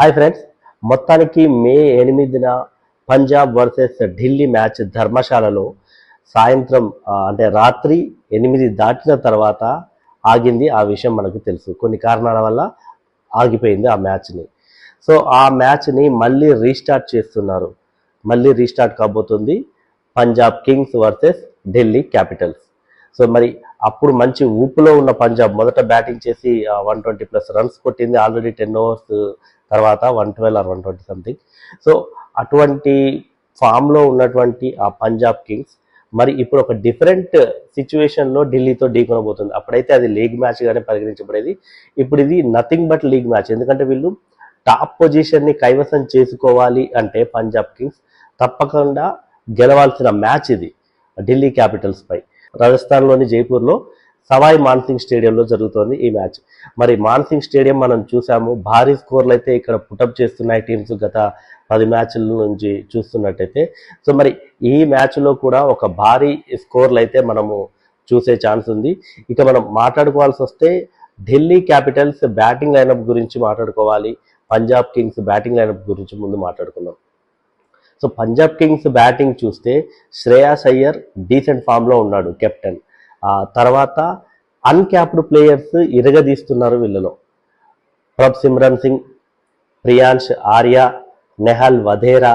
Hi friends మొత్తానికి May ఎనిమిదిన Punjab versus Delhi match ధర్మశాలలో సాయంత్రం అంటే రాత్రి ఎనిమిది దాటిన తర్వాత ఆగింది. ఆ విషయం మనకు తెలుసు. కొన్ని కారణాల వల్ల ఆగిపోయింది ఆ మ్యాచ్ని. సో ఆ మ్యాచ్ని మళ్ళీ రీస్టార్ట్ చేస్తున్నారు. మళ్ళీ రీస్టార్ట్ కాబోతుంది Punjab Kings versus Delhi Capitals. So మరి అప్పుడు మంచి ఊపులో ఉన్న పంజాబ్ మొదట బ్యాటింగ్ చేసి వన్ ట్వంటీ ప్లస్ రన్స్ కొట్టింది. ఆల్రెడీ టెన్ ఓవర్స్ తర్వాత one twelve or one twenty something. So అటువంటి ఫామ్లో ఉన్నటువంటి ఆ పంజాబ్ కింగ్స్ మరి ఇప్పుడు ఒక డిఫరెంట్ సిచ్యువేషన్లో ఢిల్లీతో ఢీకొనబోతుంది. అప్పుడైతే అది లీగ్ మ్యాచ్గానే పరిగణించబడేది. ఇప్పుడు ఇది నథింగ్ బట్ లీగ్ మ్యాచ్. ఎందుకంటే వీళ్ళు టాప్ పొజిషన్ని కైవసం చేసుకోవాలి అంటే పంజాబ్ కింగ్స్ తప్పకుండా గెలవాల్సిన మ్యాచ్ ఇది ఢిల్లీ క్యాపిటల్స్ పై. రాజస్థాన్లోని జైపూర్లో సవాయ్ మాన్సింగ్ స్టేడియంలో జరుగుతోంది ఈ మ్యాచ్. మరి మాన్సింగ్ స్టేడియం మనం చూసాము. భారీ స్కోర్లు అయితే ఇక్కడ పుటప్ చేస్తున్నాయి టీమ్స్ గత పది మ్యాచ్ల నుంచి చూస్తున్నట్టయితే. సో మరి ఈ మ్యాచ్లో కూడా ఒక భారీ స్కోర్లు అయితే మనము చూసే ఛాన్స్ ఉంది. ఇక మనం మాట్లాడుకోవాల్సి వస్తే ఢిల్లీ క్యాపిటల్స్ బ్యాటింగ్ లైనప్ గురించి మాట్లాడుకోవాలి. పంజాబ్ కింగ్స్ బ్యాటింగ్ లైనప్ గురించి ముందు మాట్లాడుకుందాం. సో పంజాబ్ కింగ్స్ బ్యాటింగ్ చూస్తే శ్రేయాస్ అయ్యర్ డీసెంట్ ఫామ్లో ఉన్నాడు కెప్టెన్ తర్వాత అన్క్యాప్డ్ ప్లేయర్స్ ఇరగదీస్తున్నారు వీళ్ళలో. ప్రభ్ సిమ్రన్ సింగ్ ప్రియాంష్ ఆర్య నెహల్ వధేరా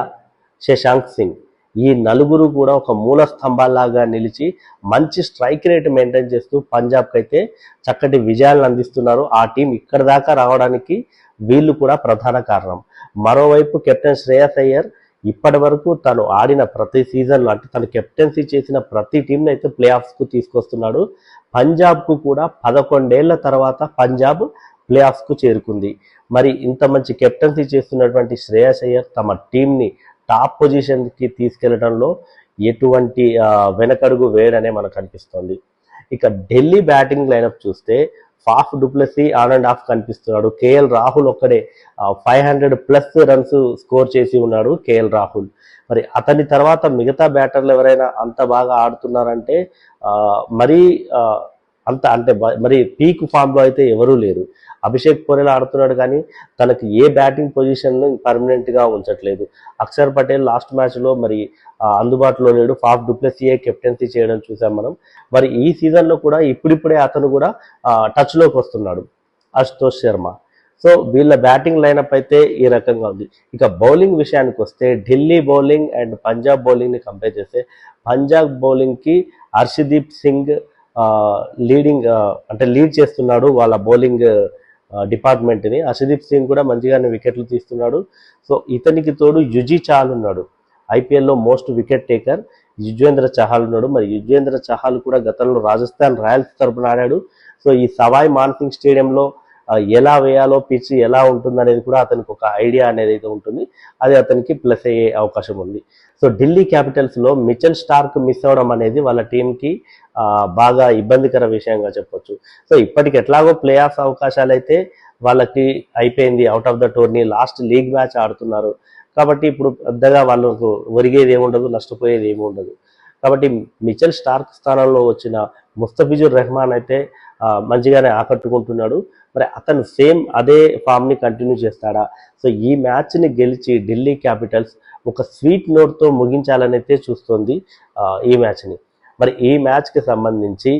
శశాంక్ సింగ్. ఈ నలుగురు కూడా ఒక మూల స్తంభాల్లాగా నిలిచి మంచి స్ట్రైక్ రేట్ మెయింటైన్ చేస్తూ పంజాబ్కి అయితే చక్కటి విజయాలను అందిస్తున్నారు. ఆ టీం ఇక్కడ దాకా రావడానికి వీళ్ళు కూడా ప్రధాన కారణం. మరోవైపు కెప్టెన్ శ్రేయస్ అయ్యర్ ఇప్పటి వరకు తను ఆడిన ప్రతి సీజన్లో అంటే తను కెప్టెన్సీ చేసిన ప్రతి టీంని అయితే ప్లే ఆఫ్స్కు తీసుకొస్తున్నాడు. పంజాబ్కు కూడా పదకొండేళ్ళ తర్వాత పంజాబ్ ప్లే ఆఫ్స్కు చేరుకుంది. మరి ఇంత మంచి కెప్టెన్సీ చేస్తున్నటువంటి శ్రేయస్ అయ్యర్ తమ టీంని టాప్ పొజిషన్కి తీసుకెళ్ళడంలో ఎటువంటి వెనకడుగు వేడనే మనకు అనిపిస్తుంది. ఇక ఢిల్లీ బ్యాటింగ్ లైనప్ చూస్తే Faf du Plessis on and off కనిపిస్తున్నాడు. కేఎల్ రాహుల్ ఒక్కడే five hundred plus runs score చేసి ఉన్నాడు కేఎల్ రాహుల్. మరి అతని తర్వాత మిగతా బ్యాటర్లు ఎవరైనా అంత బాగా ఆడుతున్నారంటే మరీ అంత అంటే మరి పీక్ ఫామ్లో అయితే ఎవరూ లేరు. అభిషేక్ పోరెల్ ఆడుతున్నాడు కానీ తనకి ఏ బ్యాటింగ్ పొజిషన్లో పర్మనెంట్గా ఉంచట్లేదు. అక్షర్ పటేల్ లాస్ట్ మ్యాచ్లో మరి అందుబాటులో లేడు. ఫాఫ్ డుప్లెసీఏ కెప్టెన్సీ చేయడం చూసాం మనం. మరి ఈ సీజన్లో కూడా ఇప్పుడిప్పుడే అతను కూడా టచ్లోకి వస్తున్నాడు. అశుతోష్ శర్మ. సో వీళ్ళ బ్యాటింగ్ లైనప్ అయితే ఈ రకంగా ఉంది. ఇక బౌలింగ్ విషయానికి వస్తే ఢిల్లీ బౌలింగ్ అండ్ పంజాబ్ బౌలింగ్ని కంపేర్ చేస్తే పంజాబ్ బౌలింగ్కి హర్షదీప్ సింగ్ లీడింగ్ అంటే లీడ్ చేస్తున్నాడు వాళ్ళ బౌలింగ్ డిపార్ట్మెంట్ని. అసదీప్ సింగ్ కూడా మంచిగానే వికెట్లు తీస్తున్నాడు. సో ఇతనికి తోడు యుజీ చాహల్ ఉన్నాడు. ఐపీఎల్లో most wicket taker Yuzvendra Chahal ఉన్నాడు. మరి యుజ్వేంద్ర చహాల్ కూడా గతంలో రాజస్థాన్ రాయల్స్ తరపున ఆడాడు. సో ఈ సవాయ్ మాన్సింగ్ స్టేడియంలో ఎలా వేయాలో పిచ్ ఎలా ఉంటుంది అనేది కూడా అతనికి ఒక ఐడియా అనేది అయితే ఉంటుంది. అది అతనికి ప్లస్ అయ్యే అవకాశం ఉంది. సో ఢిల్లీ క్యాపిటల్స్లో మిచెల్ స్టార్క్ మిస్ అవ్వడం అనేది వాళ్ళ టీంకి బాగా ఇబ్బందికర విషయంగా చెప్పొచ్చు. సో ఇప్పటికి ఎట్లాగో ప్లే ఆఫ్ అవకాశాలు అయితే వాళ్ళకి అయిపోయింది out of the tourney last league match ఆడుతున్నారు. కాబట్టి ఇప్పుడు పెద్దగా వాళ్ళకు ఒరిగేది ఏముండదు నష్టపోయేది ఏమి ఉండదు కాబట్టి మిచెల్ స్టార్క్ స్థానంలో వచ్చిన ముస్తఫిజుర్ రెహమాన్ అయితే మంచిగానే ఆకట్టుకుంటున్నాడు. మరి అతను సేమ్ అదే ఫామ్ని కంటిన్యూ చేస్తాడా? సో ఈ మ్యాచ్ని గెలిచి ఢిల్లీ క్యాపిటల్స్ ఒక స్వీట్ నోట్తో ముగించాలని అయితే చూస్తోంది ఈ మ్యాచ్ని మరి ఈ మ్యాచ్కి సంబంధించి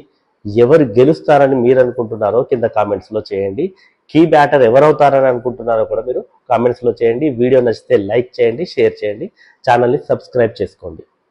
ఎవరు గెలుస్తారని మీరు అనుకుంటున్నారో కింద కామెంట్స్లో చేయండి. కీ బ్యాటర్ ఎవరవుతారని అనుకుంటున్నారో కూడా మీరు కామెంట్స్లో చేయండి. వీడియో నచ్చితే లైక్ చేయండి షేర్ చేయండి. ఛానల్ని సబ్స్క్రైబ్ చేసుకోండి.